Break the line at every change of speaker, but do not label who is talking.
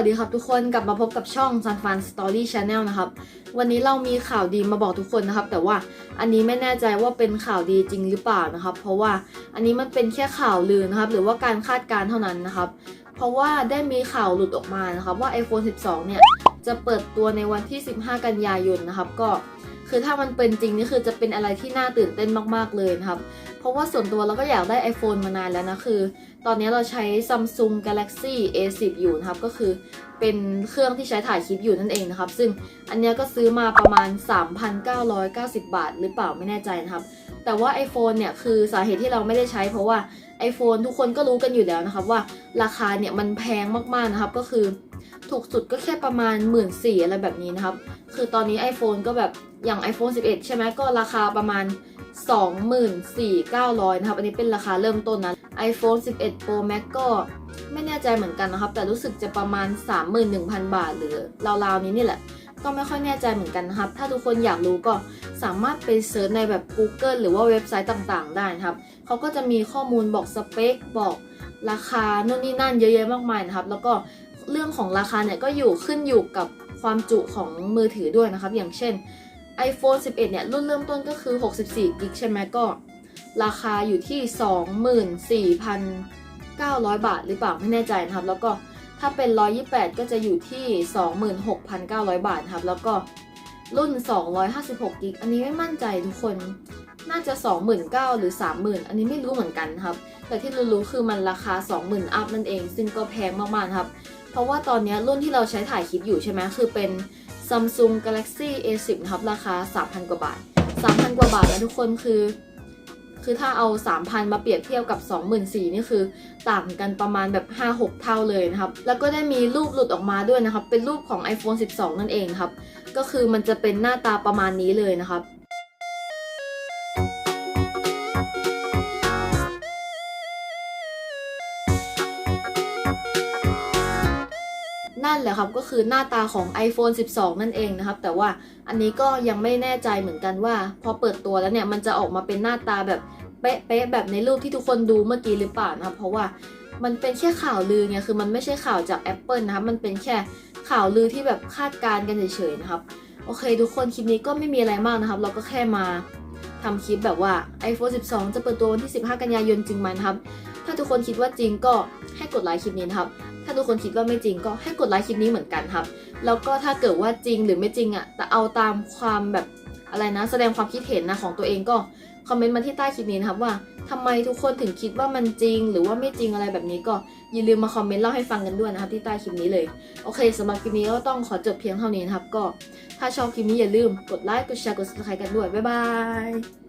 วัสดีครับทุกคนกลับมาพบกับช่อง Sun Fan Story Channel นะครับ วันนี้เรามีข่าวดีมาบอกทุกคนนะครับ แต่ว่าอันนี้ไม่แน่ใจว่าเป็นข่าวดีจริงหรือเปล่านะครับ เพราะว่าอันนี้มันเป็นแค่ข่าวลือนะครับ หรือว่าการคาดการณ์เท่านั้นนะครับ เพราะว่าได้มีข่าวหลุดออกมานะครับ ว่า iPhone 12 เนี่ย จะเปิดตัวในวันที่ 15 กันยายนนะครับ ก็ คือถ้ามันเป็นจริงนี่คือจะเป็นอะไรที่น่าตื่นเต้นมากๆเลยนะครับ เพราะว่าส่วนตัวเราก็อยากได้ iPhone มานานแล้วนะคือ ตอนนี้เราใช้ Samsung Galaxy A10 อยู่นะครับ ก็คือเป็นเครื่องที่ใช้ถ่ายคลิปอยู่นั่นเองนะครับ ซึ่งอันนี้ก็ซื้อมาประมาณ 3,990 บาท หรือเปล่าไม่แน่ใจนะครับ แต่ว่า iPhone เนี่ยคือสาเหตุที่เราไม่ได้ใช้ เพราะว่า iPhone ทุกคนก็รู้กันอยู่แล้วนะครับว่าราคาเนี่ยมันแพงมากๆนะครับก็คือ ถูกสุดก็แค่ประมาณ 1 4ื่นอะไรแบบนี้นะครับ คือตอนนี้ iPhone ก็แบบอย่าง iPhone 11 ใช่ไหมก็ราคาประมาณ 24,900 นะครับ อันนี้เป็นราคาเริ่มต้นนะ iPhone 11 Pro Max ก็ไม่แน่ใจเหมือนกันนะครับ แต่รู้สึกจะประมาณ 31,000 บาท หรือราวๆนี้นี่แหละ ก็ไม่ค่อยแน่ใจเหมือนกันนะครับ ถ้าทุกคนอยากรู้ก็สามารถไปเซิร์ชในแบบ Google หรือว่าเว็บไซต์ต่างๆ ได้นะครับเขาก็จะมีข้อมูลบอกสเปคบอกราคาโน่นนี่นั่นเยอะแยะมากมายนะครับ แล้วก็ เรื่องของราคาเนี่ยก็อยู่ขึ้นอยู่กับความจุของมือถือด้วยนะครับ อย่างเช่น iPhone 11 เนี่ย รุ่นเริ่มต้นก็คือ 64กิกใช่ไหมก็ ราคาอยู่ที่ 24,900 บาทหรือเปล่าไม่แน่ใจนะครับ แล้วก็ถ้าเป็น 128 ก็จะอยู่ที่ 26,900 บาทครับ แล้วก็รุ่น 256กิกอันนี้ไม่มั่นใจทุกคน น่าจะ 29,000หรือ 30,000 อันนี้ไม่รู้เหมือนกันครับ แต่ที่รู้ๆคือมันราคา 20,000 อัพนั่นเอง ซึ่งก็แพงมากๆครับ เพราะว่าตอนนี้รุ่นที่เราใช้ถ่ายคลิปอยู่ใช่ไหมคือเป็น Samsung Galaxy A10 นะครับราคา 3,000 กว่าบาท 3,000 กว่าบาทนะทุกคนคือ คือถ้าเอา 3,000 มาเปรียบเทียบกับ 24,000นี่คือต่างกันประมาณแบบ 5-6 เท่าเลยนะครับ แล้วก็ได้มีรูปหลุดออกมาด้วยนะครับ เป็นรูปของ iPhone 12 นั่นเองครับ ก็คือมันจะเป็นหน้าตาประมาณนี้เลยนะครับ นั่นแหละครับก็คือหน้าตาของ iPhone 12 นั่นเองนะครับ แต่ว่าอันนี้ก็ยังไม่แน่ใจเหมือนกันว่า พอเปิดตัวแล้วเนี่ยมันจะออกมาเป็นหน้าตาแบบเป๊ะๆแบบในรูปที่ทุกคนดูเมื่อกี้หรือเปล่านะครับ เพราะว่ามันเป็นแค่ข่าวลือไงคือมันไม่ใช่ข่าวจาก Apple นะครับมันเป็นแค่ข่าวลือที่แบบคาดการณ์กันเฉยๆนะครับโอเค ทุกคนคลิปนี้ก็ไม่มีอะไรมากนะครับ เราก็แค่มาทำคลิปแบบว่า iPhone 12 จะเปิดตัววันที่ 15 กันยายนจริงไหมนะครับ ถ้าทุกคนคิดว่าจริงก็ให้กดไลค์คลิปนี้นะครับ ถ้าทุกคนคิดว่าไม่จริงก็ให้กดไลค์คลิปนี้เหมือนกันครับ แล้วก็ถ้าเกิดว่าจริงหรือไม่จริงอะ่ะแต่เอาตามความแบบอะไรนะ แสดงความคิดเห็นนะของตัวเองก็คอมเมนต์มาที่ใต้คลิปนี้นะครับว่าทำไมทุกคนถึงคิดว่ามันจริง หรือว่าไม่จริงอะไรแบบนี้ก็อย่าลืมมาคอมเมนต์เล่าให้ฟังกันด้วยนะครับที่ใต้คลิปนี้เลยโอเคสำหรับคลิปนี้ก็ต้องขอจบเพียงเท่านี้นะครับก็ถ้าชอบคลิปนี้อย่าลืมกดไลค์กดแชร์กด subscribe กันด้วยบ๊ายบาย